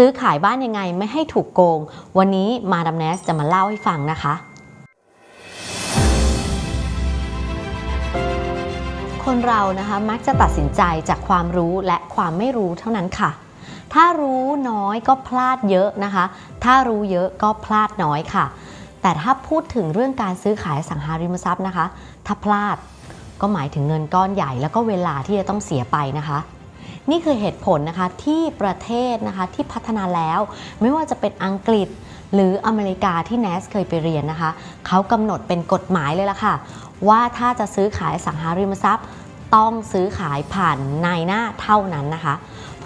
ซื้อขายบ้านยังไงไม่ให้ถูกโกง วันนี้มาดามแนสจะมาเล่าให้ฟังนะคะ คนเรานะคะมักจะตัดสินใจจากความรู้และความไม่รู้เท่านั้นค่ะ ถ้ารู้น้อยก็พลาดเยอะนะคะ ถ้ารู้เยอะก็พลาดน้อยค่ะ แต่ถ้าพูดถึงเรื่องการซื้อขายสังหาริมทรัพย์นะคะ ถ้าพลาดก็หมายถึงเงินก้อนใหญ่แล้วก็เวลาที่จะต้องเสียไปนะคะ นี่คือเหตุผลนะคะที่ประเทศนะคะที่พัฒนาแล้ว ไม่ว่าจะเป็นอังกฤษหรืออเมริกาที่แนสเคยไปเรียนนะคะเขากำหนดเป็นกฎหมายเลยล่ะค่ะ ว่าถ้าจะซื้อขายสังหาริมทรัพย์ ต้องซื้อขายผ่านนายหน้าเท่านั้นนะคะ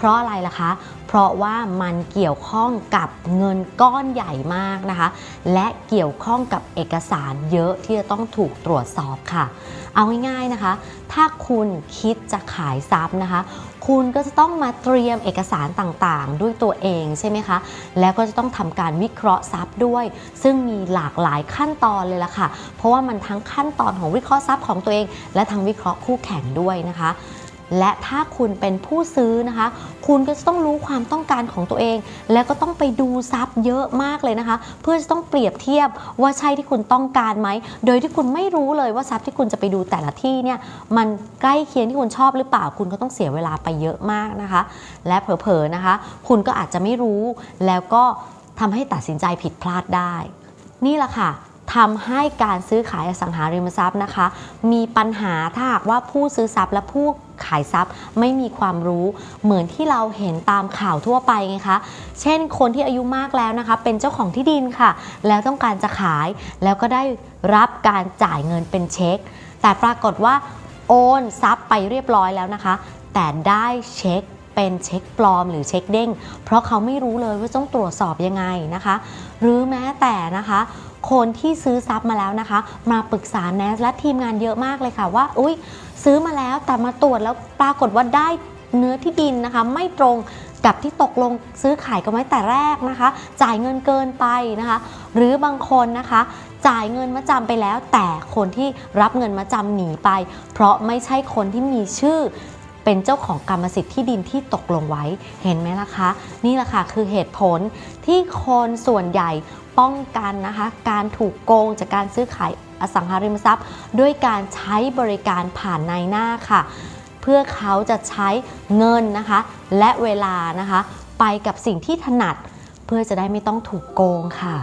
ราะอะไรล่ะคะ เพราะว่ามันเกี่ยวข้องกับเงินก้อนใหญ่มากนะคะ และเกี่ยวข้องกับเอกสารเยอะที่จะต้องถูกตรวจสอบค่ะ เอาง่ายๆนะคะ ถ้าคุณคิดจะขายทรัพย์นะคะ คุณก็จะต้องมาเตรียมเอกสารต่างๆ ด้วยตัวเองใช่ไหมคะ แล้วก็จะต้องทำการวิเคราะห์ทรัพย์ด้วย ซึ่งมีหลากหลายขั้นตอนเลยล่ะค่ะ เพราะว่ามันทั้งขั้นตอนของวิเคราะห์ทรัพย์ของตัวเอง และทั้งวิเคราะห์คู่แข่งด้วยนะคะ และถ้าคุณเป็นผู้ซื้อนะคะ คุณก็จะต้องรู้ความต้องการของตัวเอง แล้วก็ต้องไปดูทรัพย์เยอะมากเลยนะคะ เพื่อจะต้องเปรียบเทียบว่าใช่ที่คุณต้องการไหม โดยที่คุณไม่รู้เลยว่าทรัพย์ที่คุณจะไปดูแต่ละที่เนี่ยมันใกล้เคียงที่คุณชอบหรือเปล่า คุณก็ต้องเสียเวลาไปเยอะมากนะคะ และเผลอๆนะคะ คุณก็อาจจะไม่รู้ แล้วก็ทำให้ตัดสินใจผิดพลาดได้ นี่แหละค่ะทำให้การซื้อขายอสังหาริมทรัพย์นะคะ มีปัญหาถ้าหากว่าผู้ซื้อทรัพย์และผู้ ขายทรัพย์ไม่มีความรู้เหมือนที่เราเห็นตามข่าวทั่วไปไงคะ เช่นคนที่อายุมากแล้วนะคะ เป็นเจ้าของที่ดินค่ะ แล้วต้องการจะขายแล้วก็ได้รับการจ่ายเงินเป็นเช็ค แต่ปรากฏว่าโอนทรัพย์ไปเรียบร้อยแล้วนะคะ แต่ได้เช็คเป็นเช็คปลอมหรือเช็คเด้ง เพราะเขาไม่รู้เลยว่าต้องตรวจสอบยังไงนะคะ หรือแม้แต่นะคะ คนที่ซื้อทรัพย์มาแล้วนะคะ มาปรึกษาแนสและทีมงานเยอะมากเลยค่ะว่าอุ้ยซื้อมาแล้วแต่มาตรวจแล้วปรากฏว่าได้เนื้อที่ดินนะคะ ไม่ตรงกับที่ตกลงซื้อขายกันไว้แต่แรกนะคะ จ่ายเงินเกินไปนะคะ หรือบางคนนะคะ จ่ายเงินมาจำไปแล้ว แต่คนที่รับเงินมาจำหนีไป เพราะไม่ใช่คนที่มีชื่อ เป็นเจ้าของกรรมสิทธิ์ที่ดินที่ตกลงไว้เห็นไหมล่ะคะ นี่แหละค่ะคือเหตุผลที่คนส่วนใหญ่ป้องกันนะคะการถูกโกงจากการซื้อขายอสังหาริมทรัพย์ ด้วยการใช้บริการผ่านนายหน้าค่ะ เพื่อเขาจะใช้เงินนะคะ และเวลานะคะ ไปกับสิ่งที่ถนัด เพื่อจะได้ไม่ต้องถูกโกงค่ะ